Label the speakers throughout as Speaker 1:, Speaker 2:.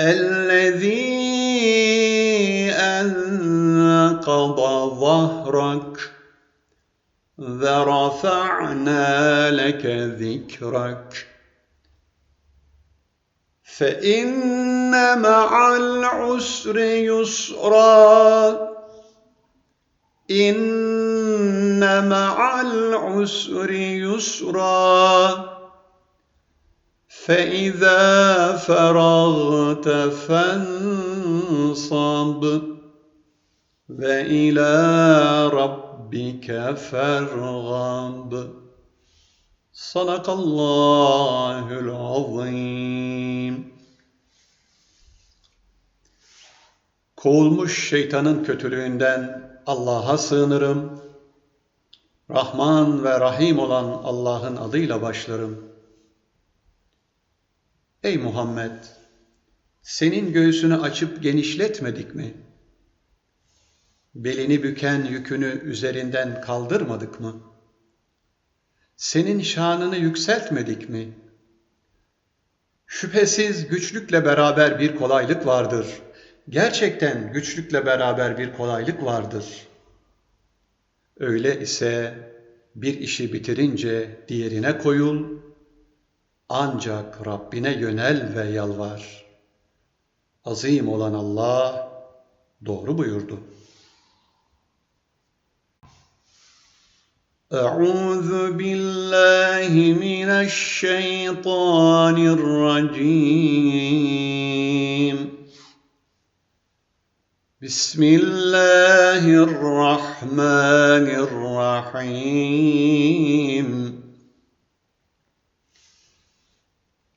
Speaker 1: الذي أنقض ظهرك ورفعنا لك ذكرك. فإن مع العسر يسرا إن مع العسر يسرا. فإذا فرغت فانصب وإلى ربك فارغب صدق الله العظيم Kovulmuş şeytanın kötülüğünden Allah'a sığınırım. Rahman ve Rahim olan Allah'ın adıyla başlarım. Ey Muhammed! Senin göğsünü açıp genişletmedik mi? Belini büken yükünü üzerinden kaldırmadık mı? Senin şanını yükseltmedik mi? Şüphesiz güçlükle beraber bir kolaylık vardır. Gerçekten güçlükle beraber bir kolaylık vardır. Öyle ise bir işi bitirince diğerine koyul, ancak Rabbine yönel ve yalvar. Azim olan Allah doğru buyurdu. أعوذ بالله من الشيطان الرجيم بسم الله الرحمن الرحيم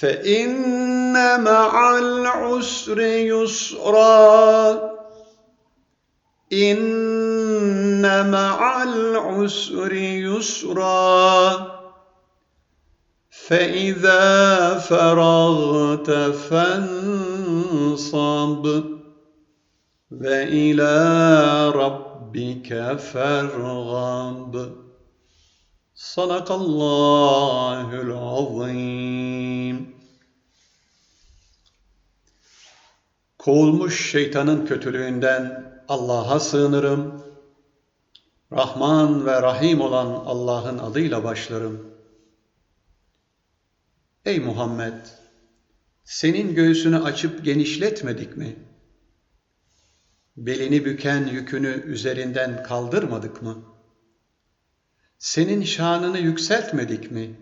Speaker 1: فإن مع العسر يسرا. إن مع العسر يسرا. فإذا فرغت فانصب. وإلى ربك فارغب. صدق الله العظيم. Kovulmuş şeytanın kötülüğünden Allah'a sığınırım. Rahman ve Rahim olan Allah'ın adıyla başlarım. Ey Muhammed! Senin göğsünü açıp genişletmedik mi? Belini büken yükünü üzerinden kaldırmadık mı? Senin şanını yükseltmedik mi?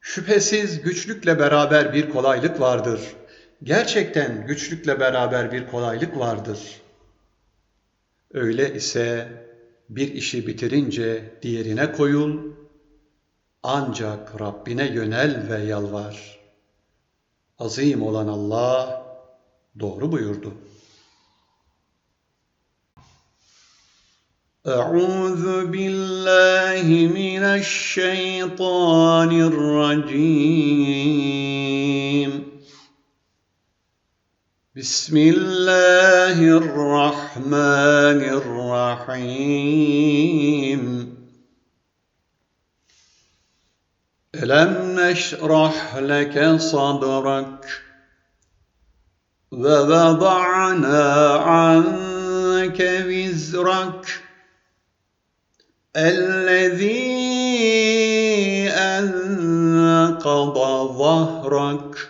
Speaker 1: Şüphesiz güçlükle beraber bir kolaylık vardır Gerçekten güçlükle beraber bir kolaylık vardır. Öyle ise bir işi bitirince diğerine koyul, ancak Rabbine yönel ve yalvar. Azim olan Allah doğru buyurdu. أعوذ بالله من الشيطان الرجيم بسم الله الرحمن الرحيم. ألم نشرح لك صدرك ووضعنا عنك وزرك الذي أنقض ظهرك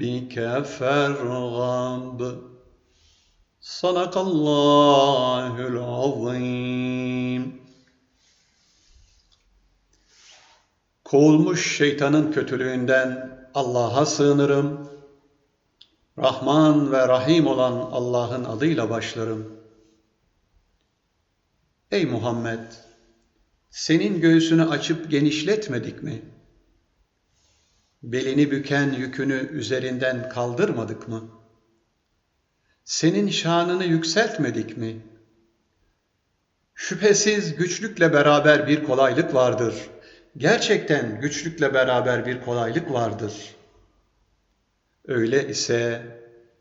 Speaker 1: rabbike fergab. Sadakallahul azim. Kovulmuş şeytanın kötülüğünden Allah'a sığınırım. Rahman ve Rahim olan Allah'ın adıyla başlarım. Ey Muhammed! Senin göğsünü açıp genişletmedik mi? Belini büken yükünü üzerinden kaldırmadık mı? Senin şanını yükseltmedik mi? Şüphesiz güçlükle beraber bir kolaylık vardır. Gerçekten güçlükle beraber bir kolaylık vardır. Öyle ise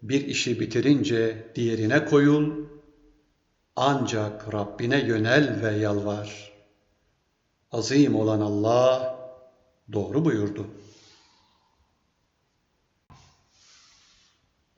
Speaker 1: bir işi bitirince diğerine koyul, ancak Rabbine yönel ve yalvar. Azim olan Allah doğru buyurdu.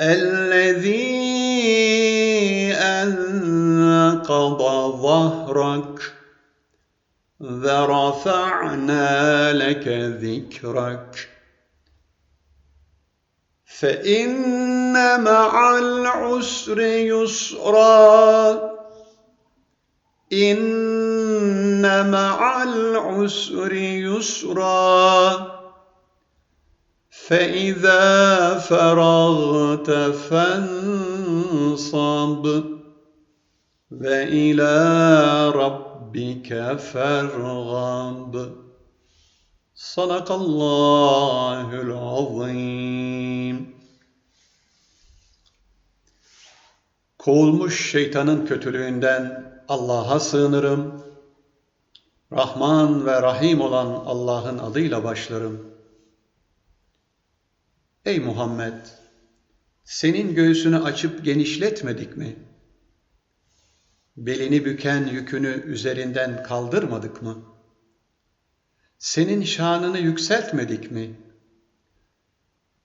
Speaker 1: الذي أنقض ظهرك ورفعنا لك ذكرك. فإن مع العسر يسرا إن مع العسر يسرا. فإذا فرغت فانصب وإلى ربك فارغب صدق الله العظيم Kovulmuş şeytanın kötülüğünden Allah'a sığınırım. Rahman ve Rahim olan Allah'ın adıyla başlarım. Ey Muhammed! Senin göğsünü açıp genişletmedik mi? Belini büken yükünü üzerinden kaldırmadık mı? Senin şanını yükseltmedik mi?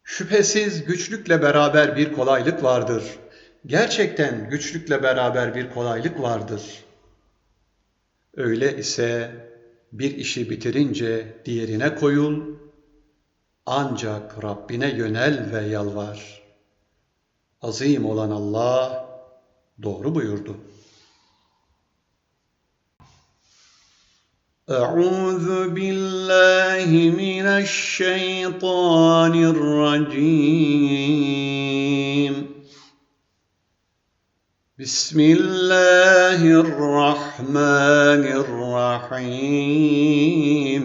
Speaker 1: Şüphesiz güçlükle beraber bir kolaylık vardır. Gerçekten güçlükle beraber bir kolaylık vardır. Öyle ise bir işi bitirince diğerine koyul, ancak Rabbine yönel ve yalvar. Azim olan Allah doğru buyurdu. أعوذ بالله من الشيطان الرجيم بسم الله الرحمن الرحيم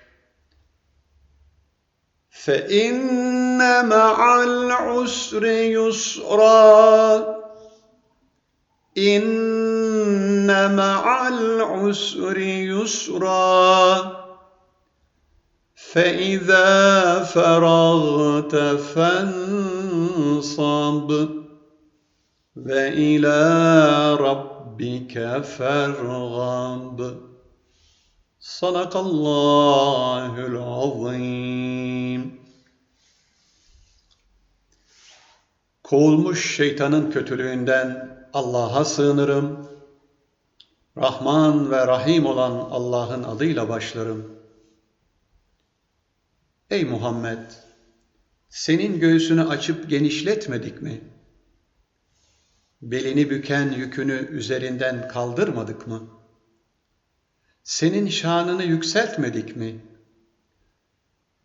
Speaker 1: فإن مع العسر يسرا. إن مع العسر يسرا. فإذا فرغت فانصب وإلى ربك فارغب. صدق الله العظيم. Kovulmuş şeytanın kötülüğünden Allah'a sığınırım. Rahman ve Rahim olan Allah'ın adıyla başlarım. Ey Muhammed! Senin göğsünü açıp genişletmedik mi? Belini büken yükünü üzerinden kaldırmadık mı? Senin şanını yükseltmedik mi?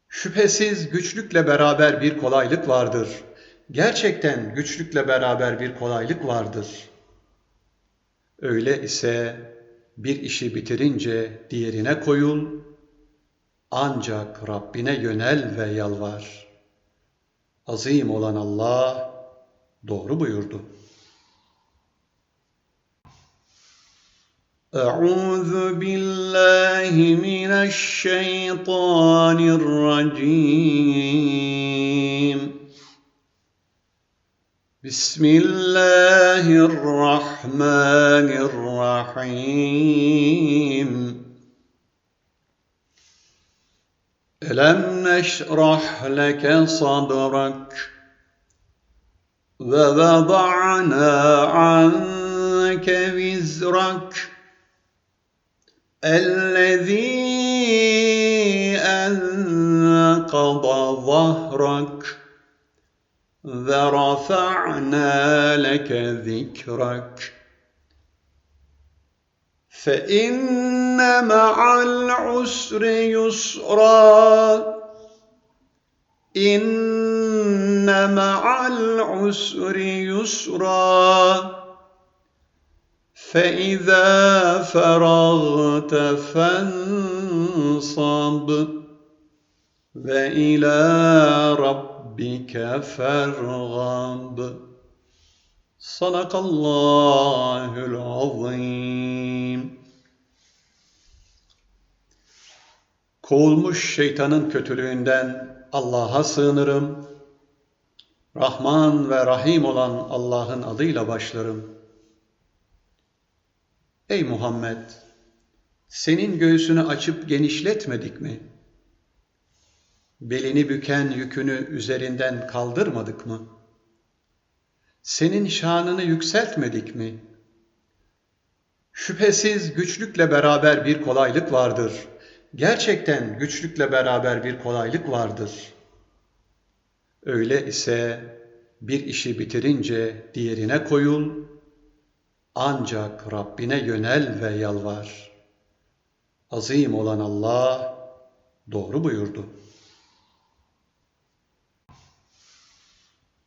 Speaker 1: Şüphesiz güçlükle beraber bir kolaylık vardır Gerçekten güçlükle beraber bir kolaylık vardır. Öyle ise bir işi bitirince diğerine koyul, ancak Rabbine yönel ve yalvar. Azim olan Allah doğru buyurdu. أعوذ بالله من الشيطان الرجيم بسم الله الرحمن الرحيم. ألم نشرح لك صدرك ووضعنا عنك وزرك الذي أنقض ظهرك ورفعنا لك ذكرك فإن مع العسر يسرا إن مع العسر يسرا فإذا فرغت فانصب وإلى ربك rabbike fergab. Sadakallahul azim. Kovulmuş şeytanın kötülüğünden Allah'a sığınırım. Rahman ve Rahim olan Allah'ın adıyla başlarım. Ey Muhammed! Senin göğsünü açıp genişletmedik mi?'' Belini büken yükünü üzerinden kaldırmadık mı? Senin şanını yükseltmedik mi? Şüphesiz güçlükle beraber bir kolaylık vardır. Gerçekten güçlükle beraber bir kolaylık vardır. Öyle ise bir işi bitirince diğerine koyul, ancak Rabbine yönel ve yalvar. Azim olan Allah doğru buyurdu.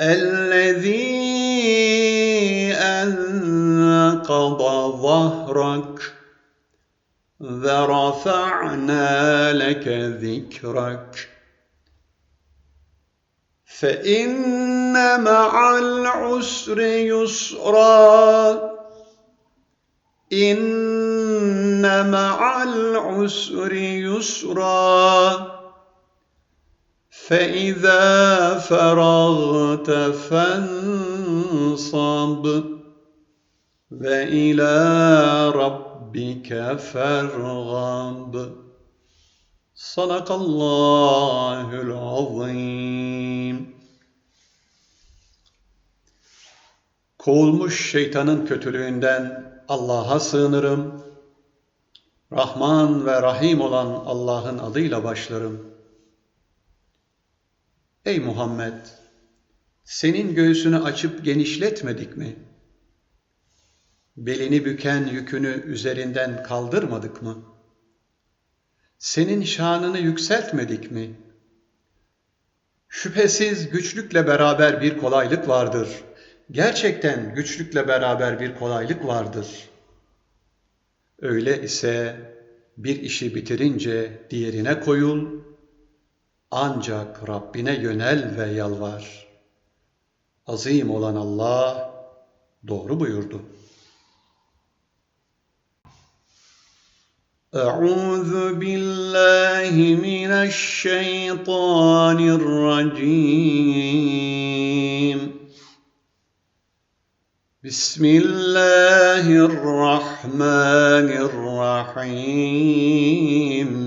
Speaker 1: الذي أنقض ظهرك ورفعنا لك ذكرك. فإن مع العسر يسرا إن مع العسر يسرا. فإذا فرغت فانصب وإلى ربك فارغب صدق الله العظيم Kovulmuş şeytanın kötülüğünden Allah'a sığınırım. Rahman ve Rahim olan Allah'ın adıyla başlarım. Ey Muhammed! Senin göğsünü açıp genişletmedik mi? Belini büken yükünü üzerinden kaldırmadık mı? Senin şanını yükseltmedik mi? Şüphesiz güçlükle beraber bir kolaylık vardır. Gerçekten güçlükle beraber bir kolaylık vardır. Öyle ise bir işi bitirince diğerine koyul, ancak Rabbine yönel ve yalvar. Azim olan Allah doğru buyurdu. أعوذ بالله من الشيطان الرجيم بسم الله الرحمن الرحيم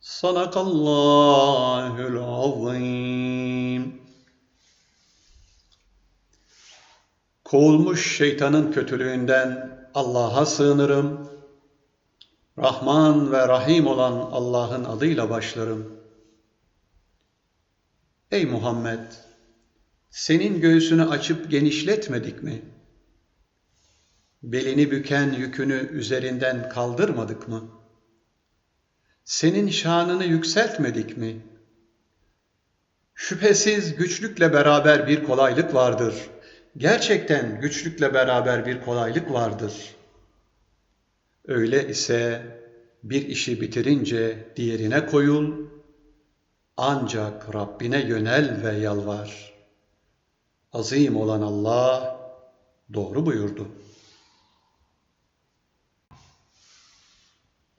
Speaker 1: Sadakallahul azim. Kovulmuş şeytanın kötülüğünden Allah'a sığınırım. Rahman ve Rahim olan Allah'ın adıyla başlarım. Ey Muhammed! Senin göğsünü açıp genişletmedik mi? Belini büken yükünü üzerinden kaldırmadık mı?'' Senin şanını yükseltmedik mi? Şüphesiz güçlükle beraber bir kolaylık vardır. Gerçekten güçlükle beraber bir kolaylık vardır. Öyle ise bir işi bitirince diğerine koyul, ancak Rabbine yönel ve yalvar. Azim olan Allah doğru buyurdu.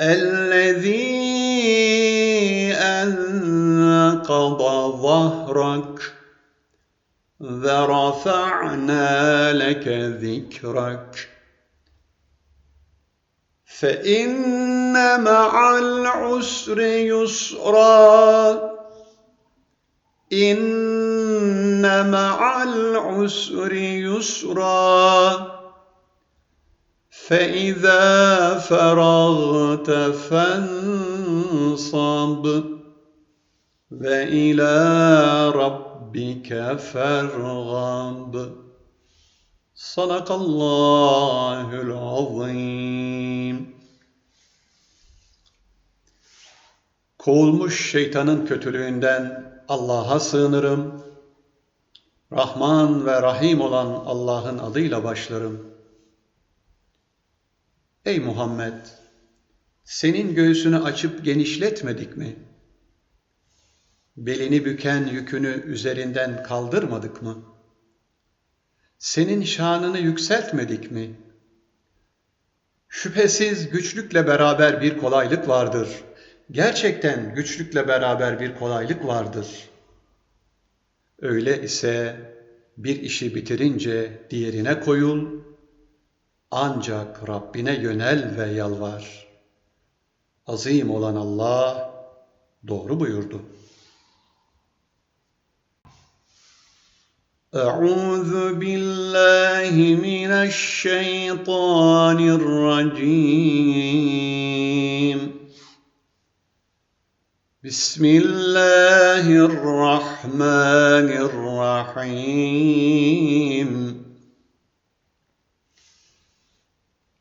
Speaker 1: الذي أنقض ظهرك ورفعنا لك ذكرك. فإن مع العسر يسرا إن مع العسر يسرا. فإذا فرغت فانصب وإلى ربك فارغب صدق الله العظيم Kovulmuş şeytanın kötülüğünden Allah'a sığınırım. Rahman ve Rahim olan Allah'ın adıyla başlarım. Ey Muhammed! Senin göğsünü açıp genişletmedik mi? Belini büken yükünü üzerinden kaldırmadık mı? Senin şanını yükseltmedik mi? Şüphesiz güçlükle beraber bir kolaylık vardır. Gerçekten güçlükle beraber bir kolaylık vardır. Öyle ise bir işi bitirince diğerine koyul, ancak Rabbine yönel ve yalvar. Azim olan Allah doğru buyurdu. أعوذ بالله من الشيطان الرجيم بسم الله الرحمن الرحيم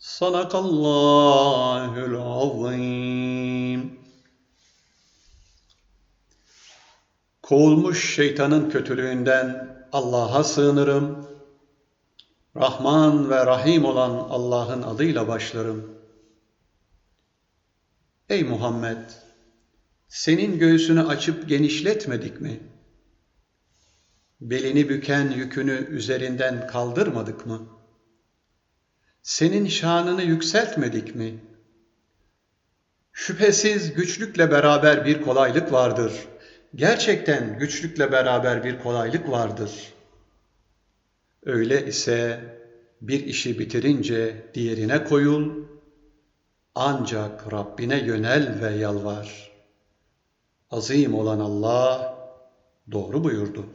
Speaker 1: Sadakallahul azim. Kovulmuş şeytanın kötülüğünden Allah'a sığınırım. Rahman ve Rahim olan Allah'ın adıyla başlarım. Ey Muhammed! Senin göğsünü açıp genişletmedik mi? Belini büken yükünü üzerinden kaldırmadık mı?'' Senin şanını yükseltmedik mi? Şüphesiz güçlükle beraber bir kolaylık vardır. Gerçekten güçlükle beraber bir kolaylık vardır. Öyle ise bir işi bitirince diğerine koyul, ancak Rabbine yönel ve yalvar. Azim olan Allah doğru buyurdu.